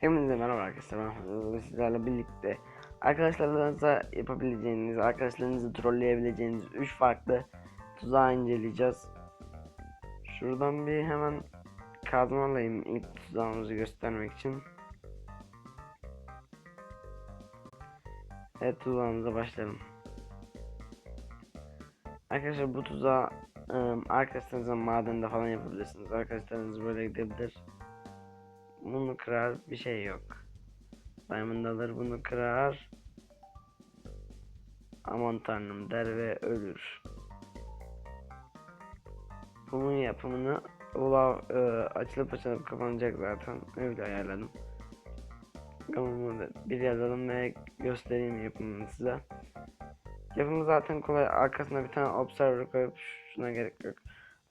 Hepinize merhaba arkadaşlar. Ben sizlerle birlikte arkadaşlarınıza yapabileceğiniz, arkadaşlarınızı trolleyebileceğiniz 3 farklı tuzağı inceleyeceğiz. Şuradan bir hemen kazma alayım ilk tuzağımızı göstermek için. Evet tuzağımıza başlayalım. Arkadaşlar bu tuzağı ım, arkadaşlarınızla madende falan yapabilirsiniz. Arkadaşlarınız böyle gidebilir bunu kırar bir şey yok. Diamond alır bunu kırar. Aman tanrım der ve ölür. Bunun yapımını Ula e, açılıp açılıp kapanacak zaten. Öyle ayarladım. Tamam bir yazalım ve göstereyim yapımını size. Yapımı zaten kolay. Arkasına bir tane observer koyup şuna gerek yok.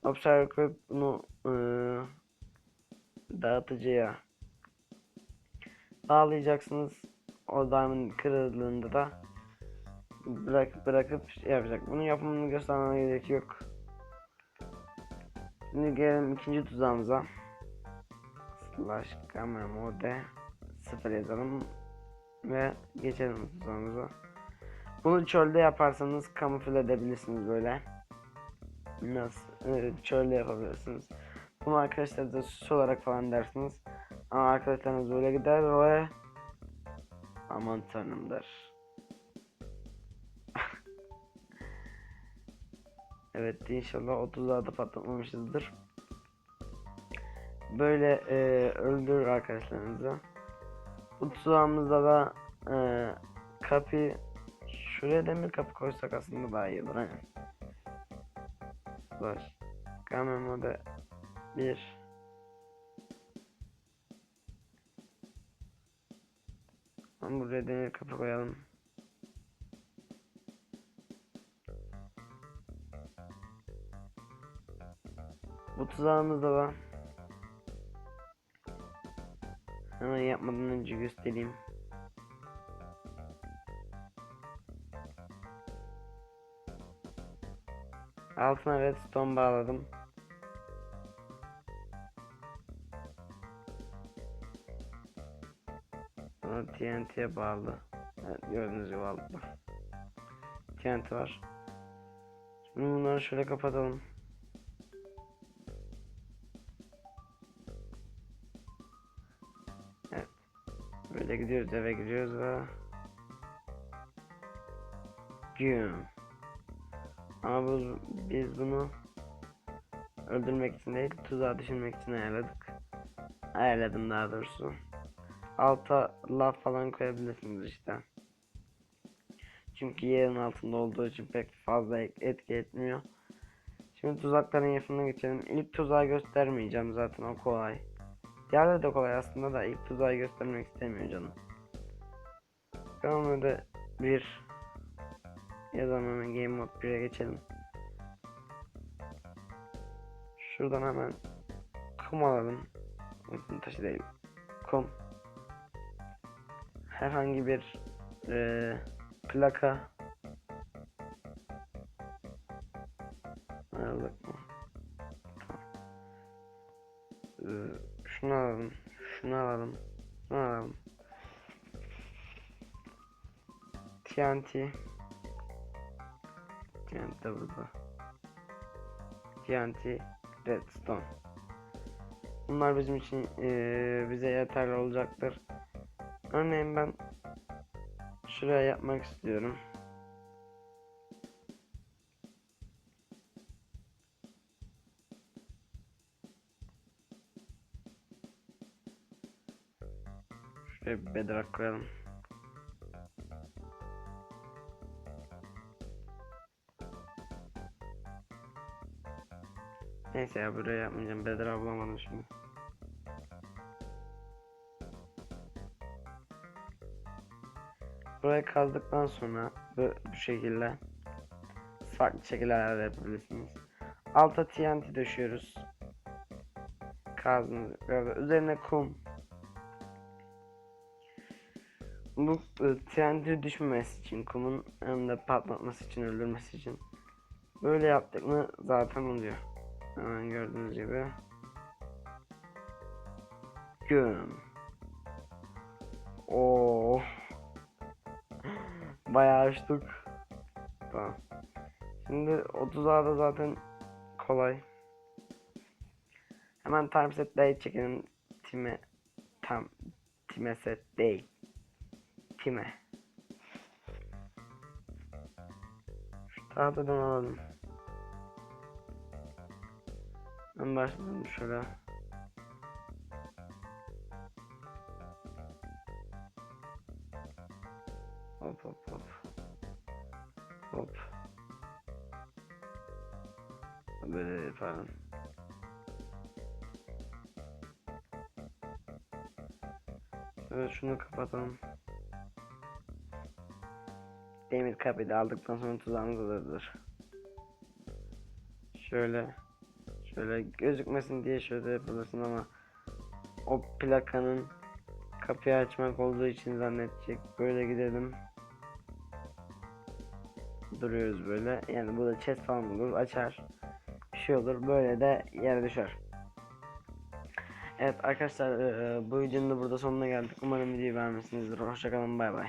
Observer koyup bunu e, dağıtıcıya bağlayacaksınız. O diamond kırıldığında da bırak bırakıp şey yapacak. Bunun yapımını göstermeme gerek yok. Şimdi gelelim ikinci tuzağımıza. Slash camera mode 0 yazalım ve geçelim tuzağımıza. Bunu çölde yaparsanız kamufle edebilirsiniz böyle. Nasıl? Evet, çölde yapabilirsiniz. Bunu arkadaşlar da süs olarak falan dersiniz. Ama arkadaşlarınız böyle gider ve aman tanrım der. evet inşallah 30'larda patlatmamışızdır. Böyle e, öldürür arkadaşlarınızı. Bu tuzağımızda da e, kapı şuraya demir kapı koysak aslında daha iyi olur. Aynen. Slash. Kamera 1 Ama buraya demir kapı koyalım. Bu tuzağımız da var. Hemen yapmadan önce göstereyim. Altına redstone bağladım. TNT'ye bağlı. Evet gördüğünüz gibi altta. TNT var. Şimdi bunları şöyle kapatalım. Evet. Böyle gidiyoruz eve gidiyoruz ve Güm. Ama bu, biz bunu öldürmek için değil tuzağa düşürmek için ayarladık. Ayarladım daha doğrusu alta laf falan koyabilirsiniz işte. Çünkü yerin altında olduğu için pek fazla etki etmiyor. Şimdi tuzakların yapımına geçelim. İlk tuzağı göstermeyeceğim zaten o kolay. Diğerleri de kolay aslında da ilk tuzağı göstermek istemiyor canım. Tamam öyle bir yazalım hemen game mode 1'e geçelim. Şuradan hemen kum alalım. Taşı değil. Kum herhangi bir e, plaka aldık mı? E, şunu alalım, şunu alalım, şunu alalım. TNT TNT de burada. TNT Redstone. Bunlar bizim için e, bize yeterli olacaktır. Örneğin ben şuraya yapmak istiyorum. Şuraya bir bedrock koyalım. Neyse ya buraya yapmayacağım. Bedrock bulamadım şimdi. Burayı kazdıktan sonra bu, bu şekilde farklı şekillerde yapabilirsiniz. Alta TNT döşüyoruz. Kazdığınız üzerine kum. Bu e, TNT düşmemesi için kumun de patlatması için öldürmesi için böyle yaptık mı zaten oluyor. Hemen gördüğünüz gibi. Güm. Oo. Bayağı açtık. Tamam. Şimdi 30'a da zaten kolay. Hemen time set day çekelim. Time tam time set day. Time. Şu tahtadan alalım. Ben başlayalım şöyle. Hop hop hop. Hop. Böyle yapalım. Evet şunu kapatalım. Demir kapıyı aldıktan sonra tuzağımız hazırdır. Şöyle şöyle gözükmesin diye şöyle yapılırsın ama o plakanın kapıyı açmak olduğu için zannedecek. Böyle gidelim. Duruyoruz böyle. Yani burada chest falan olur açar. Bir şey olur. Böyle de yere düşer. Evet arkadaşlar eee, bu videonun da burada sonuna geldik. Umarım videoyu beğenmişsinizdir. Hoşçakalın bay bay.